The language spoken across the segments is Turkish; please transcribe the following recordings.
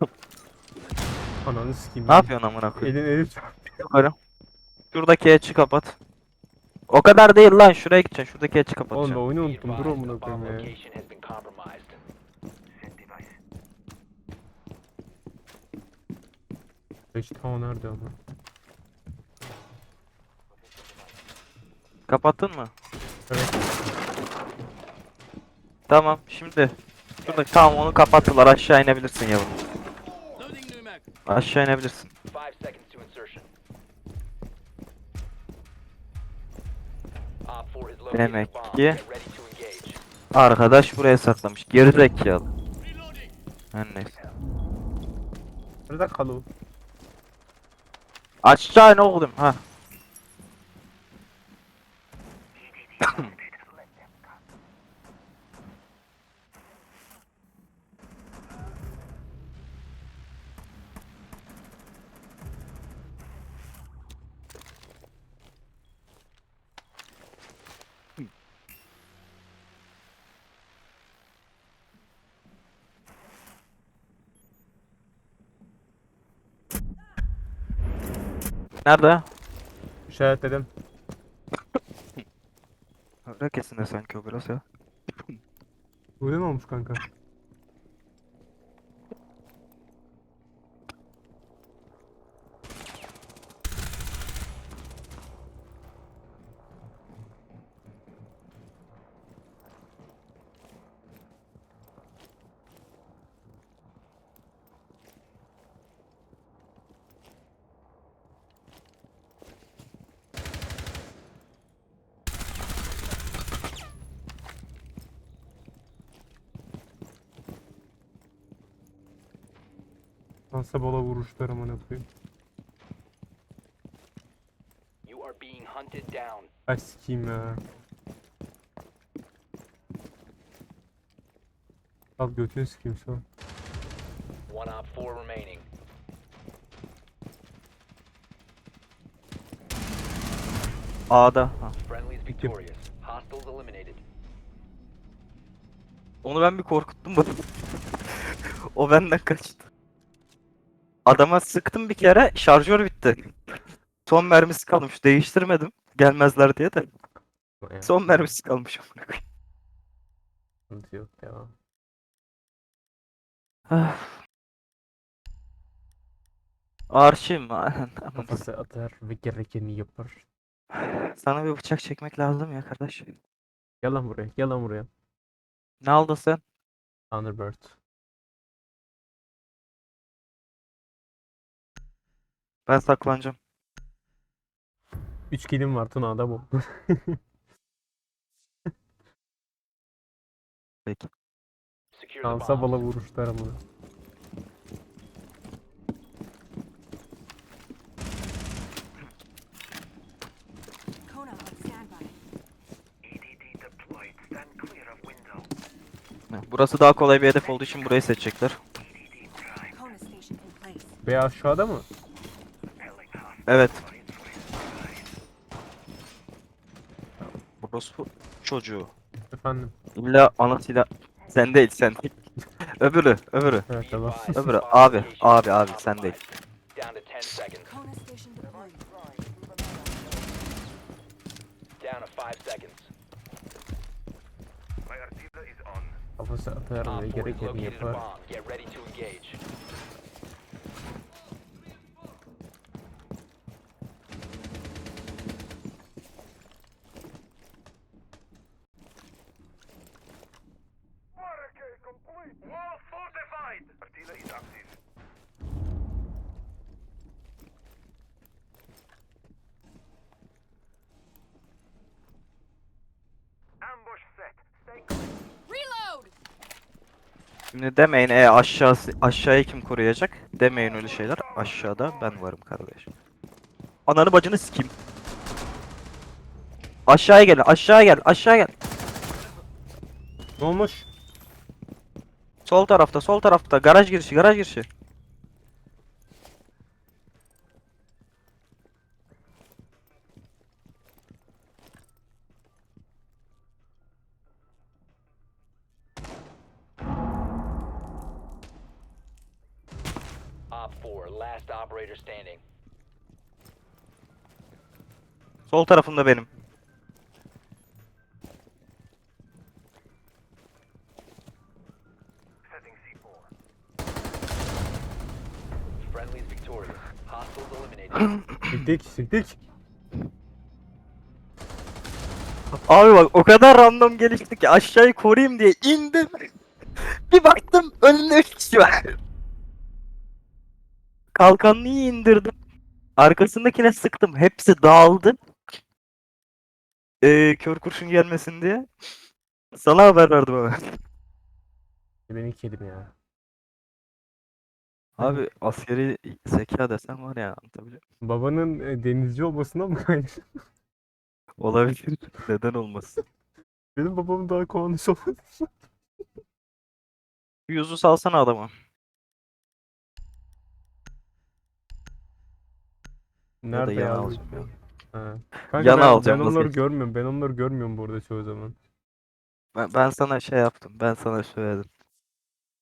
Ananı sikeyim. Ne yapıyorsun amına koyayım? Elin elin Yukarı. Şuradaki açı kapat. O kadar değil lan şuraya gideceksin. Şuradaki açı Oğlum ben kapatacaksın. oyunu unuttum. Dur amına koyayım ya. Beş tane nerede ama? Kapattın mı? Evet. Tamam şimdi. Şurada tamam onu kapattılar aşağı inebilirsin yavrum. Aşağı inebilirsin. Five seconds to insertion. Op 4 has located Demek bomb. ki- Get ready to engage. Arkadaş buraya saklamış. Gerizekalı. Her neyse. Nerede kalı? Aşağı in oğlum ha. Nerede? İşaretledim. Öyle kesin de sanki o biraz ya. Olmuş kanka? Lansa bola vuruşlar amına koyayım. You are being hunted down. Ay sikeyim ya. Al götünü sikeyim şu an. One op 4 remaining. A'da. Ha. Friendlies victorious. Hostiles eliminated. Onu ben bir korkuttum bu. o benden kaçtı. Adama sıktım bir kere şarjör bitti. Son mermisi kalmış değiştirmedim. Gelmezler diye de. Son mermisi kalmış sıkıntı yok ya. Ah. Arşim. Kafası atar ve gerekeni yapar. Sana bir bıçak çekmek lazım ya kardeş. Gel lan buraya, gel lan buraya. Ne aldın sen? Thunderbird. Ben saklanacağım. 3 kilim var Tuna'da bu. Peki. Secure the Lansa bomb. bola vuruşlar ama. Kona on standby. Burası daha kolay bir hedef olduğu için burayı seçecekler. Kona station in place. Veya aşağıda mı? Evet. Burası çocuğu. Efendim. İlla anasıyla sen değil sen değil. öbürü öbürü. Evet tamam. Öbürü abi abi abi sen değil. Down to 10 seconds. Kona station deployed. Down to 5 seconds. Kafası atar Op ve 4 has gerekeni located a yapar. bomb. Get ready to engage. Reload! Şimdi demeyin e aşağısı aşağıyı kim koruyacak? Demeyin öyle şeyler. Aşağıda ben varım kardeş. Ananı bacını sikeyim. Aşağıya gel, aşağı gel, aşağı gel. Ne olmuş? Sol tarafta, sol tarafta. Garaj girişi, garaj girişi. 4, last operator standing. Sol tarafımda benim. Friendly's victorious. Hostiles eliminated. Siktik siktik. Abi bak o kadar random gelişti ki aşağıyı koruyayım diye indim. bir baktım önümde 3 kişi var. Kalkanlıyı indirdim. Arkasındakine sıktım. Hepsi dağıldı. Ee, kör kurşun gelmesin diye. Sana haber verdim ama. Ben kedim ya. Abi askeri zeka desen var ya anlatabiliyor muyum? Babanın e, denizci olmasından mı kaynaklı? Olabilir. Neden olmasın? Benim babamın daha kovanısı olması. Bir yüzü salsana adama. Nerede yana ya? bu? alacağım ya. Ha. Kanka Yana ben, alacağım, ben onları görmüyorum. Ben onları görmüyorum bu arada çoğu zaman. Ben, ben sana şey yaptım. Ben sana söyledim.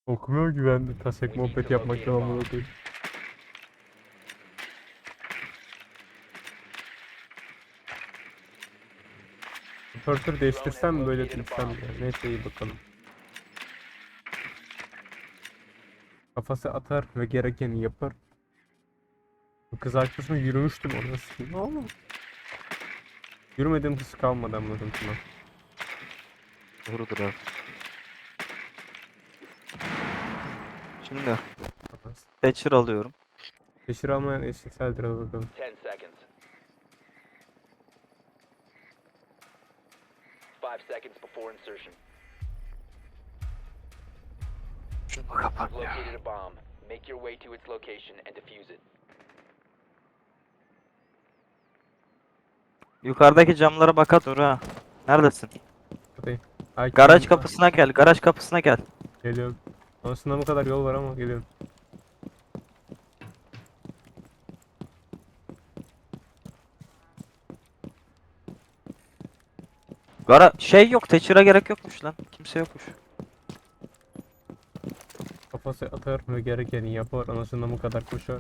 Okumuyor ki ben tasek muhabbet yapmaktan amına koyayım. Operatör değiştirsem mi böyle gitsem ya. Neyse iyi bakalım. Kafası atar ve gerekeni yapar. Bu kız arkadaşıma yürümüştüm ona sikeyim ama. Yürümediğim kız kalmadı anladım sana. Doğrudur abi. Şimdi Thatcher alıyorum. Teşhir almayan eşekseldir hadi bakalım. 10 seconds. 5 seconds before insertion. Şunu kapat ya. Located a bomb. Make your way to its location and defuse it. Yukarıdaki camlara baka dur ha. Neredesin? Buradayım. Ay, Garaj kim- kapısına gel. Garaj kapısına gel. Geliyorum. Aslında bu kadar yol var ama geliyorum. Gara şey yok. Thatcher'a gerek yokmuş lan. Kimse yokmuş. Kafası atar ve gerekeni yapar. Anasından bu kadar koşar.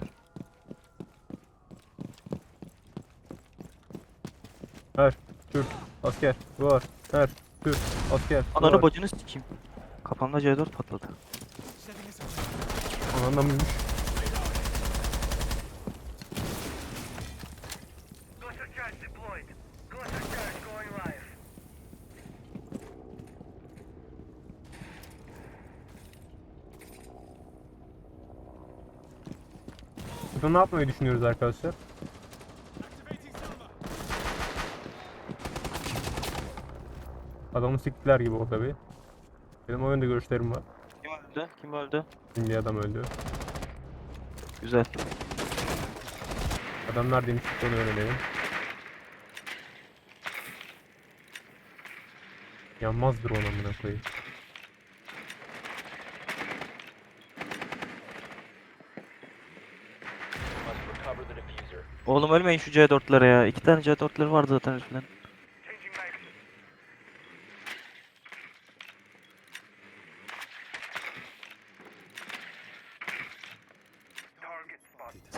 Her Türk asker var. Her Türk asker Ananı var. bacını sikeyim. Kafamda C4 patladı. Anandan mıymış? Burada ne yapmayı düşünüyoruz arkadaşlar? Adamı siktiler gibi orada bir. Benim o yönde görüşlerim var. Kim öldü? Kim öldü? Şimdi adam öldü. Güzel. Adam neredeymiş onu öğrenelim. Yanmazdır ona amına koyayım. Oğlum ölmeyin şu C4'lere ya. İki tane C4'leri vardı zaten heriflerin.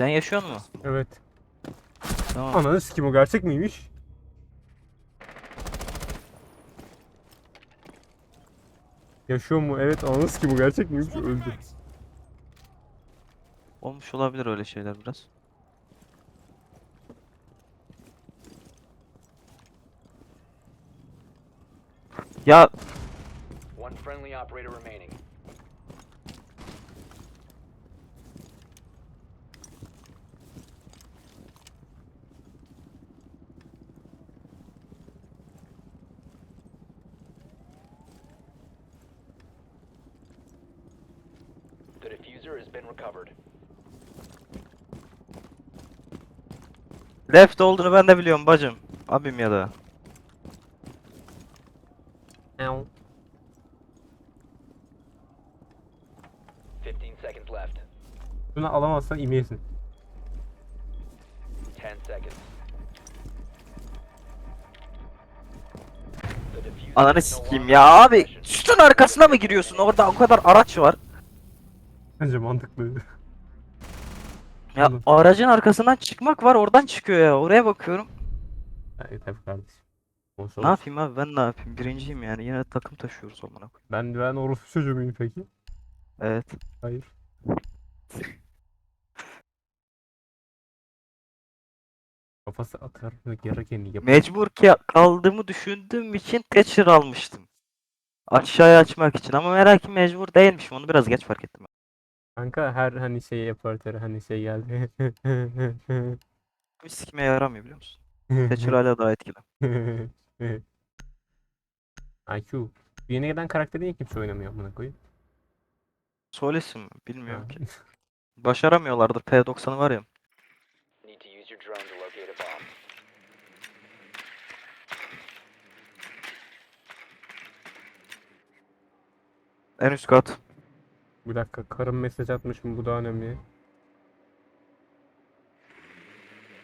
Sen yaşıyor musun? Evet. Tamam. Ananı sikim o gerçek miymiş? Yaşıyor mu? Evet ananı sikim o gerçek miymiş? Öldü. Olmuş olabilir öyle şeyler biraz. Ya One friendly operator remaining. The diffuser has been recovered. left olduğunu ben de biliyorum bacım. Abim ya da. 15 seconds left. Bunu alamazsan imeyesin. 10 seconds. The diffuser Ananı is no sikeyim longer ya in abi. possession. Sütun arkasına mı giriyorsun? Orada o kadar araç var. Bence mantıklı. Ya Oğlum. aracın arkasından çıkmak var oradan çıkıyor ya. Oraya bakıyorum. Yani tabii kardeşim. Olsun Ne yapayım abi ben ne yapayım? Birinciyim yani. Yine takım taşıyoruz amına koyayım. Ben ben orospu çocuğu muyum peki? Evet. Hayır. Kafası atar ve gerekeni yapar. Mecbur ki kaldığımı düşündüğüm için Thatcher almıştım. Aşağıya açmak için ama merak ki mecbur değilmişim. Onu biraz geç fark ettim. Kanka her hani şey yapar ter hani şey geldi. Bir sikime yaramıyor biliyor musun? Thatcher hala daha etkili. IQ. Yeni gelen karakteri niye kimse oynamıyor amına koyayım? Solis'im mi? Bilmiyorum ki. Başaramıyorlardır. P90'ı var ya. Need to use your drone to locate a bomb. En üst kat. Bir dakika karım mesaj atmış mı bu da önemli.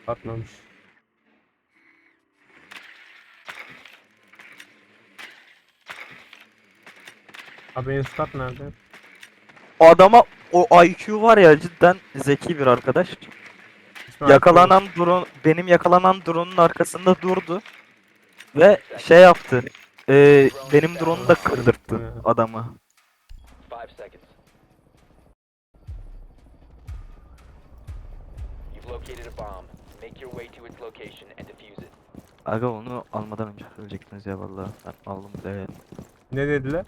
Atmamış. Abi kat nerede? O adama o IQ var ya cidden zeki bir arkadaş. Yakalanan drone benim yakalanan drone'un arkasında durdu ve şey yaptı. Ee, benim drone'u da kırdırttı adamı. Located a bomb. Make your way to its location and defuse it. Aga onu almadan önce söyleyecektiniz ya vallahi ben aldım bile. Ne dediler?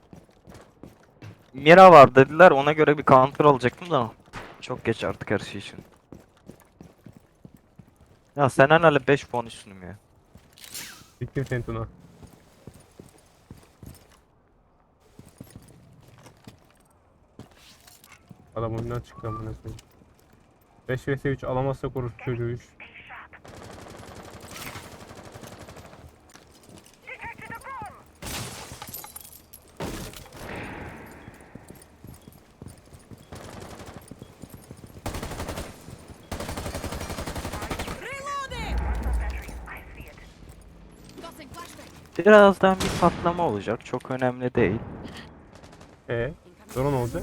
Mira var dediler ona göre bir counter alacaktım da çok geç artık her şey için. Ya sen hala 5 puan üstünüm ya. Siktim seni Tuna. Adam oyundan çıktı amına koyayım. 5 vs 3 alamazsak orospu çocuğu iş. Reloading! Tossing flashbang. Birazdan bir patlama olacak çok önemli değil. E Sonra ne olacak?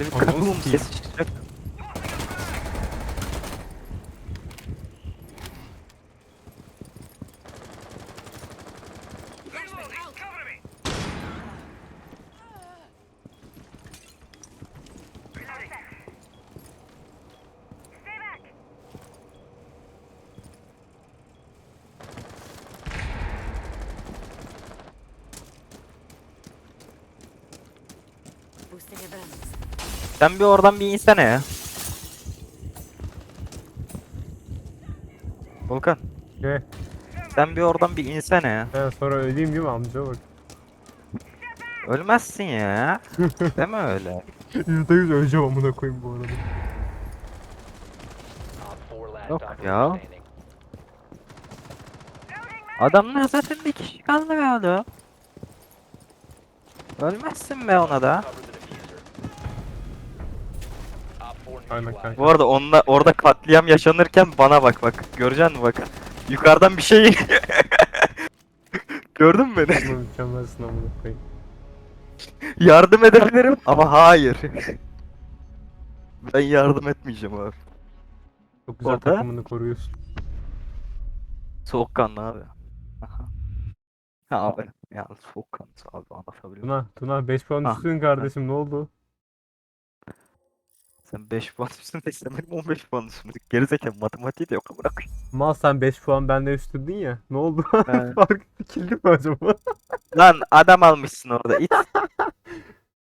Bir Ananı kaboom sikeyim. sesi çıkacak. Flashbang out. Cover me! Reloading. Stay back! Boosting events. Sen bir oradan bir insene ya. Volkan E sen bir oradan bir insene ya. ben sonra öleyim değil mi amca bak. Ölmezsin ya. Deme öyle. %100 öleceğim amına koyayım bu arada. Op 4 last Yok ya. Adamlar zaten bir kişi kaldı galiba. Ölmezsin be ona da. Aynen kanka. Bu arada onunla orada katliam yaşanırken bana bak bak. Göreceksin mi bak. Yukarıdan bir şey Gördün mü beni? Bunu mükemmelsin amına koyayım. yardım edebilirim ama hayır. ben yardım etmeyeceğim abi. Çok güzel Orada. takımını koruyorsun. Soğukkanlı abi. Aha. Ha abi. Ya soğukkanlı abi anlatabiliyor muyum? Tuna, Tuna 5 puan Ah, üstün kardeşim ne oldu? Sen 5 puan üstündeysen benim 15 puan üstümde. Gerizekalı matematiği de yok koyayım. Mal sen 5 puan benden üstündün ya. Ne oldu? Fark dikildi mi acaba? Lan adam almışsın orada it.